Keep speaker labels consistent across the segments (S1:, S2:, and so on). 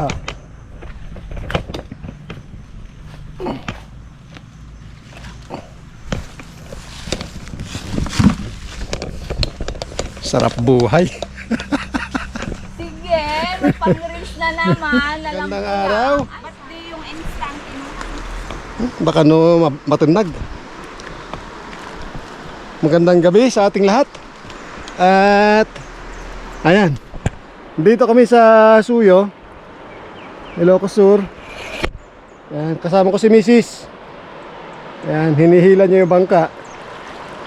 S1: Ah. Sarap buhay.
S2: Sige, may pang-reels na naman. Alam
S1: Gandang
S2: ko
S1: araw.
S2: yan. Ba't di yung instant kinuha?
S1: Baka no ma- matunag. Magandang gabi sa ating lahat. At ayan. Dito kami sa Suyo. Ilocos Sur. Ayan, kasama ko si Mrs. Ayan, hinihila niya yung bangka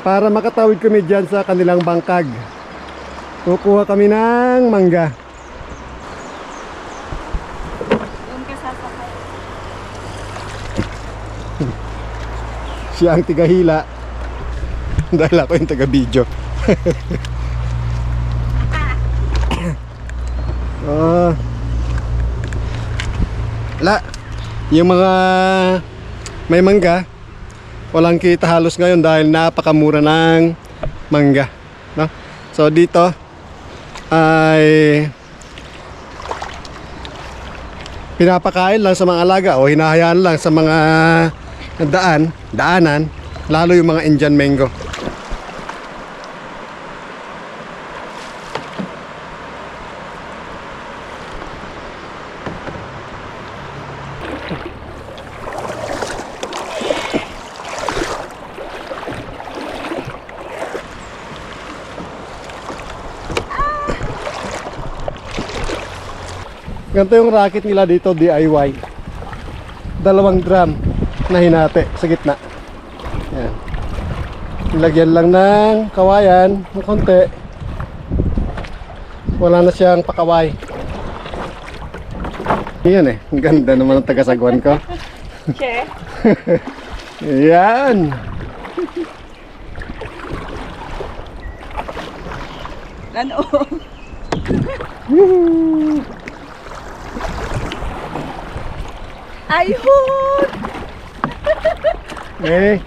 S1: para makatawid kami dyan sa kanilang bangkag. Kukuha kami ng mangga. Siya ang tigahila. Dahil ako yung taga-video. Ah. Yung mga may mangga, walang kita halos ngayon dahil napakamura ng mangga. No? So dito ay pinapakain lang sa mga alaga o hinahayaan lang sa mga daan, daanan, lalo yung mga Indian mango. Ganito yung racket nila dito, DIY. Dalawang drum na hinati sa gitna. Yan. Nilagyan lang ng kawayan, ng konti. Wala na siyang pakaway. Yan eh, ang ganda naman ng tagasagwan ko.
S2: Che.
S1: Yan.
S2: Ano? Ayun!
S1: Eh.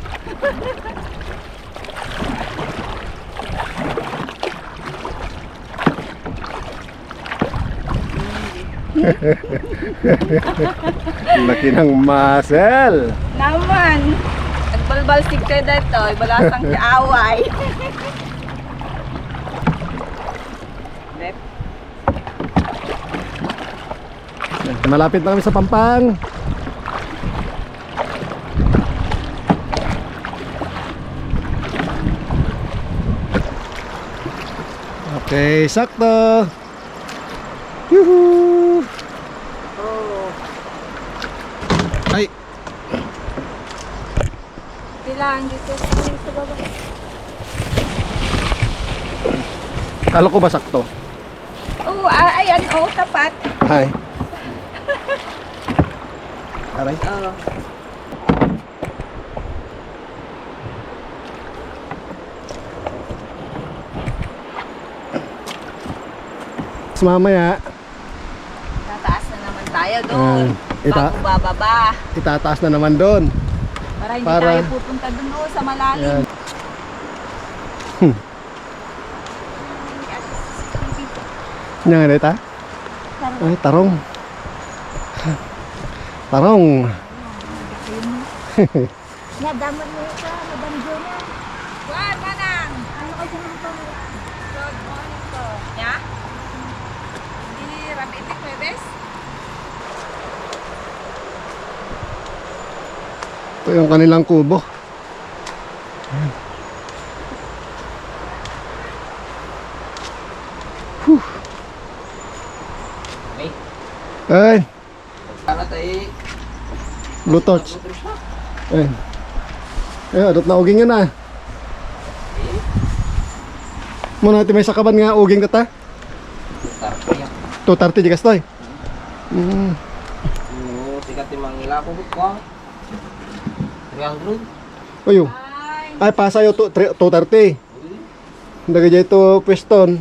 S1: Laki ng muscle.
S2: Naman! Nagbalbalsig kayo dito. Ibalasang kaaway. Lep.
S1: Malapit na kami sa Pampang. Okay, sakto. Yuhu!
S2: Oh.
S1: Ay,
S2: Kailangan dito sa baba.
S1: kala ko ba sakto?
S2: Oh, ah, ayan. Oh, tapat.
S1: Ay. Aray.
S2: Oh.
S1: Mas mamaya,
S2: Tataas na naman tayo doon.
S1: Ah, ita-
S2: Bago bababa.
S1: itataas na naman doon.
S2: Para hindi
S1: Para-
S2: tayo pupunta doon oh, sa malalim.
S1: Yan. Yan nga dito. Ay, tarong. Tarong.
S2: Nadaman mo ka, Madam Jonah. Juan, manang! Ano ka dyan ito? Good morning po. Ya? Hindi, Rabete Cueves?
S1: Ito yung kanilang kubo. Ayan. Whew. Ay,
S3: Para tayo
S1: blue torch. Ay. Ay, adot na uging yun ah. Muna natin may sakaban nga uging kata.
S3: Tarpaya.
S1: 230 di kastoy. Mm.
S3: No, sikat yung mga ilako ko. 300.
S1: Oyo.
S2: Ay,
S1: Ay, pasayo to 230. Daga jay to piston.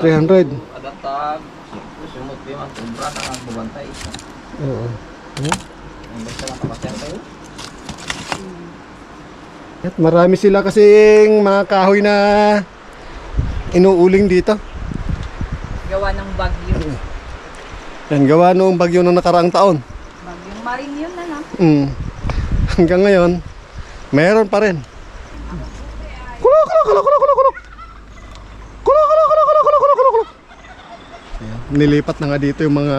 S1: 300.
S3: Adatag. Sumot pa yung kumbra na ang bubantay.
S1: Oo.
S3: Ang basta lang kapasyan tayo.
S1: At marami sila kasing mga kahoy na inuuling dito.
S2: Gawa ng bagyo.
S1: Yan, gawa noong bagyo ng nakaraang taon.
S2: Bagyong marin yun na lang.
S1: Mm. Hanggang ngayon, meron pa rin. Kulo, kulo, kulo, kulo, kulo, kulo. Kulo, kulo, kulo, kulo, kulo, kulo, kulo, kulo. Nilipat na nga dito yung mga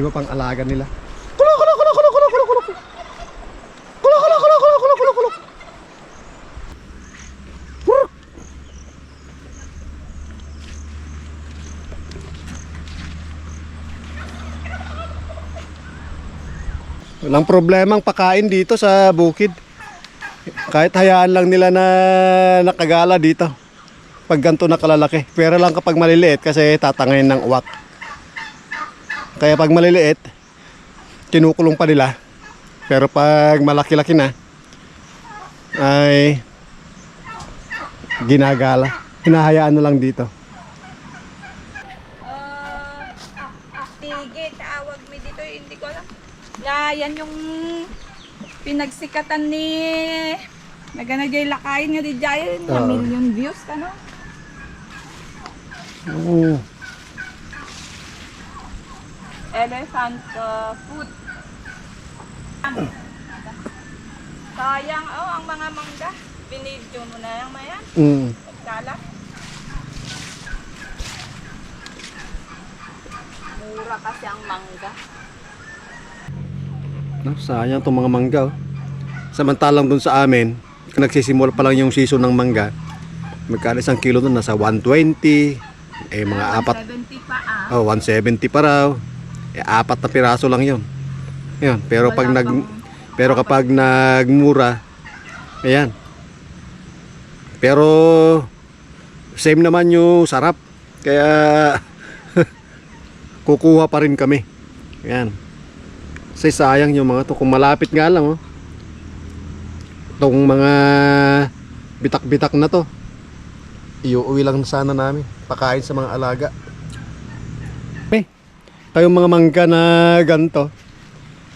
S1: iba pang alaga nila. Kulo, kulo, kulo, kulo, kulo, kulo, kulo. Kulo, kulo, kulo, kulo, kulo, kulo, kulo. Brr. Walang problemang pakain dito sa bukid. Kahit hayaan lang nila na nakagala dito. Pag ganito na kalalaki. Pero lang kapag maliliit kasi tatangayin ng uwak. Kaya pag maliliit, kinukulong pa nila. Pero pag malaki-laki na, ay ginagala. Hinahayaan na lang dito.
S2: Ah, ah, ah, tige, tawag mi dito, hindi ko alam. Ya, yan yung pinagsikatan ni Naganagay lakayin nga di Jayan, nga
S1: Oo.
S2: million views, ano?
S1: Oo.
S2: Elephant uh, food. Sayang, oh, ang mga mangga. Binidyo mo na yung mayan.
S1: Mm.
S2: Pagkala. Mura kasi ang mangga.
S1: No, sayang itong mga mangga. oh. Samantalang dun sa amin, nagsisimula pa lang yung season ng mangga. Magkano isang kilo dun? Nasa 120. Eh, mga apat.
S2: 70 pa ah.
S1: Oh, 170 pa raw. Eh, apat na piraso lang yun. Yun. Pero pag nag... Pero kapag nagmura, ayan. Pero, same naman yung sarap. Kaya, kukuha pa rin kami. Ayan. Kasi sayang yung mga to. Kung malapit nga lang, oh. Itong mga bitak-bitak na to. Iuwi lang sana namin. Pakain sa mga alaga. Eh, kayong mga mangga na ganito,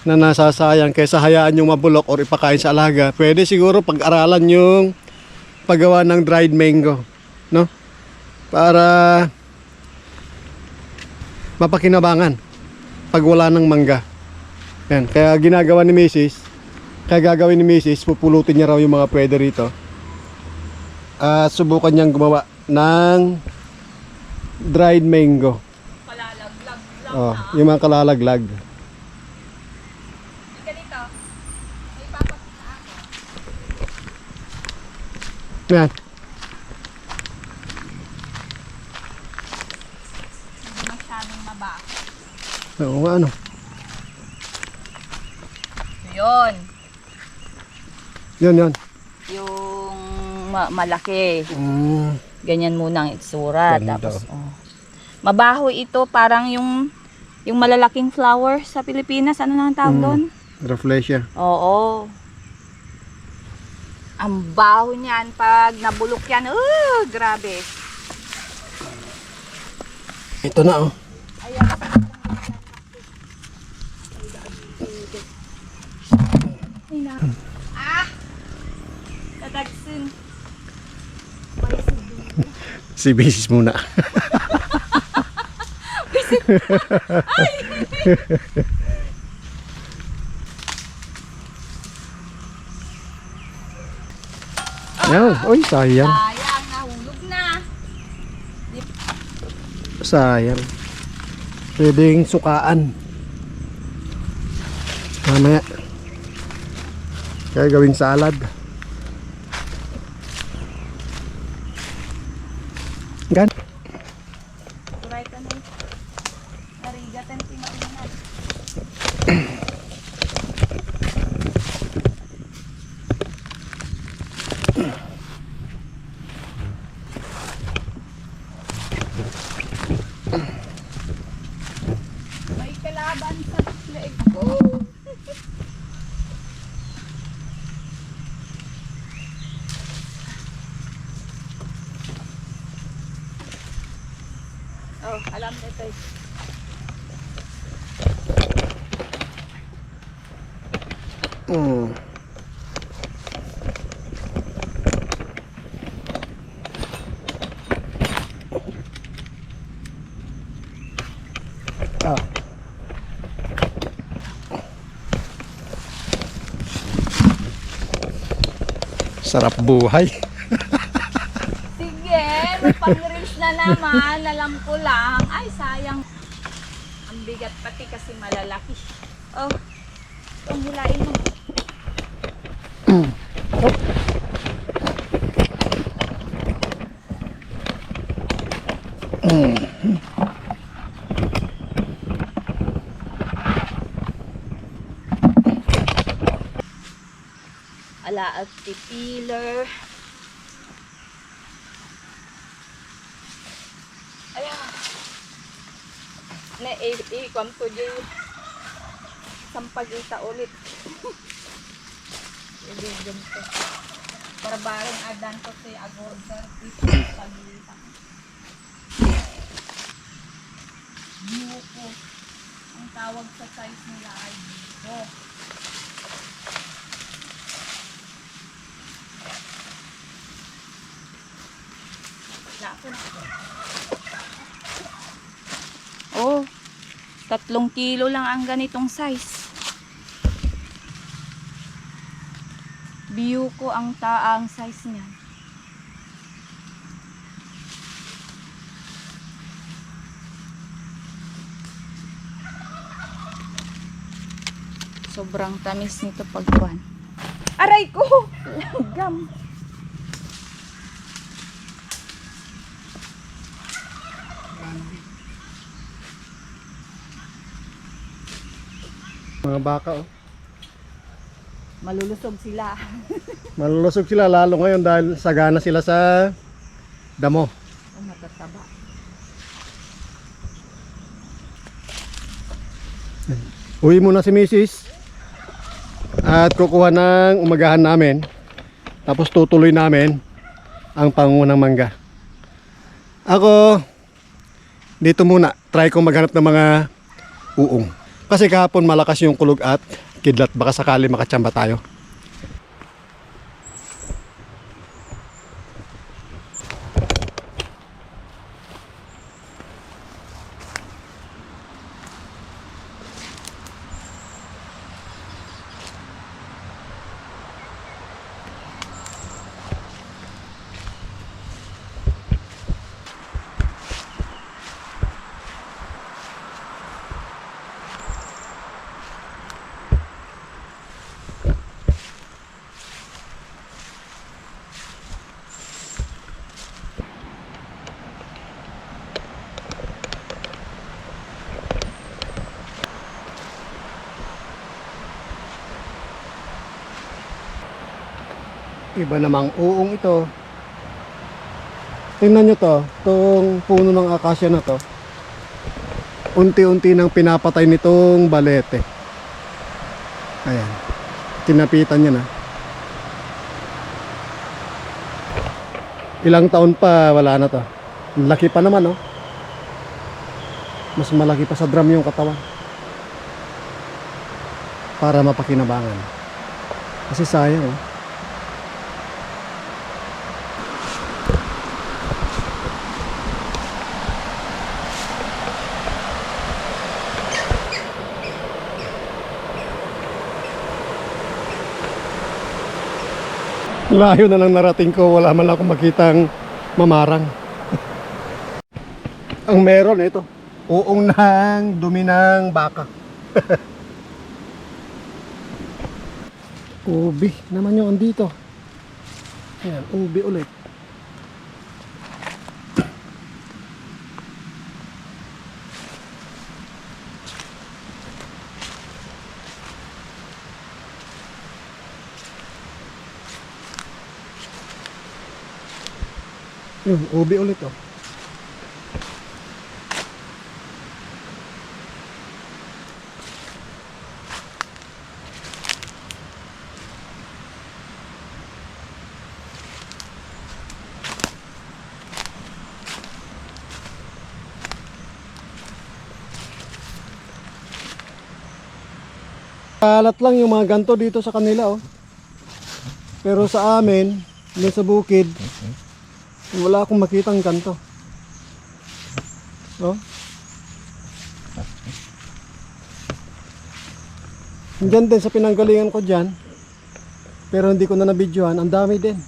S1: na nasasayang kaysa hayaan yung mabulok or ipakain sa alaga, pwede siguro pag-aralan yung paggawa ng dried mango, no? Para mapakinabangan pag wala ng mangga. Yan, kaya ginagawa ni Mrs. Kaya gagawin ni Mrs. Pupulutin niya raw yung mga pwede rito. At subukan niyang gumawa ng dried mango.
S2: Palalaglag lang
S1: Oh,
S2: na.
S1: yung mga kalalaglag.
S2: Dito. May papakita ako.
S1: Yan.
S2: Hindi masyadong mababa.
S1: Oo nga ano.
S2: Yun.
S1: Yun, yun.
S2: Yung ma- malaki.
S1: Mm.
S2: Ganyan muna ang itsura.
S1: Ganda.
S2: Tapos, oh. Mabaho ito, parang yung yung malalaking flower sa Pilipinas. Ano na ang tawag
S1: Mm.
S2: doon?
S1: Rafflesia.
S2: Oo. Ang baho niyan pag nabulok yan. Uh, grabe.
S1: Ito na oh.
S2: Ah! Tadagsin.
S1: Si Basis muna. Yan. Uy, sayang.
S2: Sayang, nahulog na.
S1: Sayang. Pwedeng sukaan. Mamaya. Kaya gawing salad. Gan.
S2: Turay ka na. Narigatan tinainan. May kalaban sa leg ko. Oh, alam nito.
S1: Mm. Ah. Sarap buhay.
S2: Sige, may pang-reels na naman. Alam ko lang. Ay, sayang. Ang bigat pati kasi malalaki. Oh, ang hilain mo. Ala at pipiler. Ayan. Na i-ikam ko dyan. Sampagita ulit. Ibigyan ko. Para bareng adan ko si Agor Service. Pagita. Buko. Ang tawag sa size nila ay buko. Nako na. Oh, tatlong kilo lang ang ganitong size. View ko ang taang size niya. Sobrang tamis nito pagkuhan. Aray ko! Langgam!
S1: Mga baka oh.
S2: Malulusog sila.
S1: Malulusog sila lalo ngayon dahil sagana sila sa damo.
S2: Oh, matataba.
S1: Uwi muna si Mrs. At kukuha ng umagahan namin. Tapos tutuloy namin ang pangunang mangga. Ako, dito muna. Try kong maghanap ng mga uong. Kasi kahapon malakas yung kulog at kidlat. Baka sakali makatsamba tayo. Iba namang uong ito. Tingnan nyo to, itong puno ng akasya na to. Unti-unti nang pinapatay nitong balete. Ayan. Tinapitan niya na. Ilang taon pa wala na to. Laki pa naman oh. Mas malaki pa sa drum yung katawan. Para mapakinabangan. Kasi sayang oh. Layo na lang narating ko, wala man akong makitang mamarang. Ang meron ito, uong ng dumi ng baka. ubi naman yung andito. Ayan, ubi ulit. Yun, ubi ulit oh. Kalat lang yung mga ganto dito sa kanila oh. Pero sa amin, dun sa bukid, wala akong makitang ganto. Oh. Diyan din sa pinanggalingan ko dyan. Pero hindi ko na nabidyohan. Ang dami din.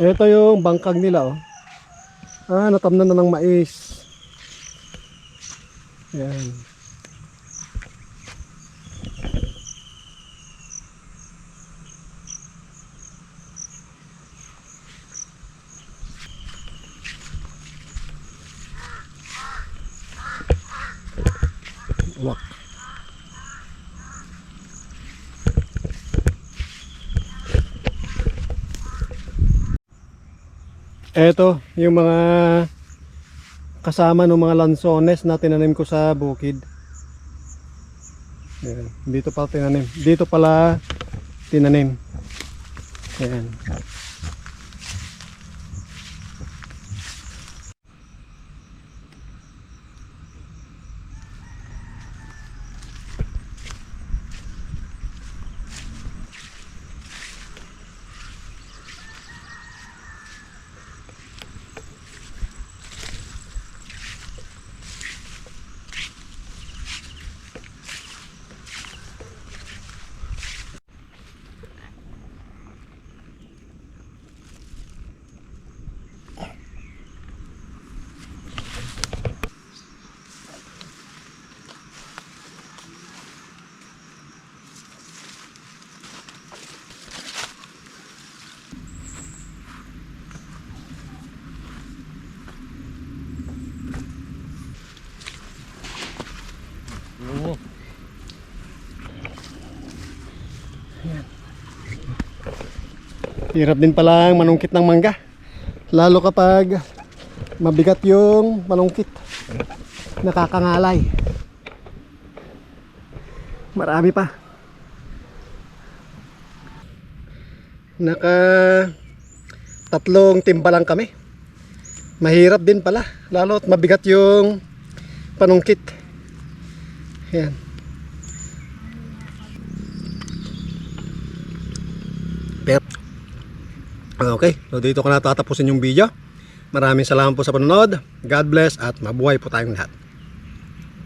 S1: Ito yung bangkag nila oh. Ah, natamnan na ng mais. Yan. Ito, yung mga kasama ng mga lansones na tinanim ko sa bukid. Ayan, dito pala tinanim. Dito pala tinanim. Ayan. Hirap din palang manungkit ng mangga. Lalo kapag mabigat yung manungkit. Nakakangalay. Marami pa. Naka tatlong timba lang kami. Mahirap din pala. Lalo at mabigat yung panungkit. Yan. Okay, so dito ko na tatapusin yung video. Maraming salamat po sa panonood. God bless at mabuhay po tayong lahat.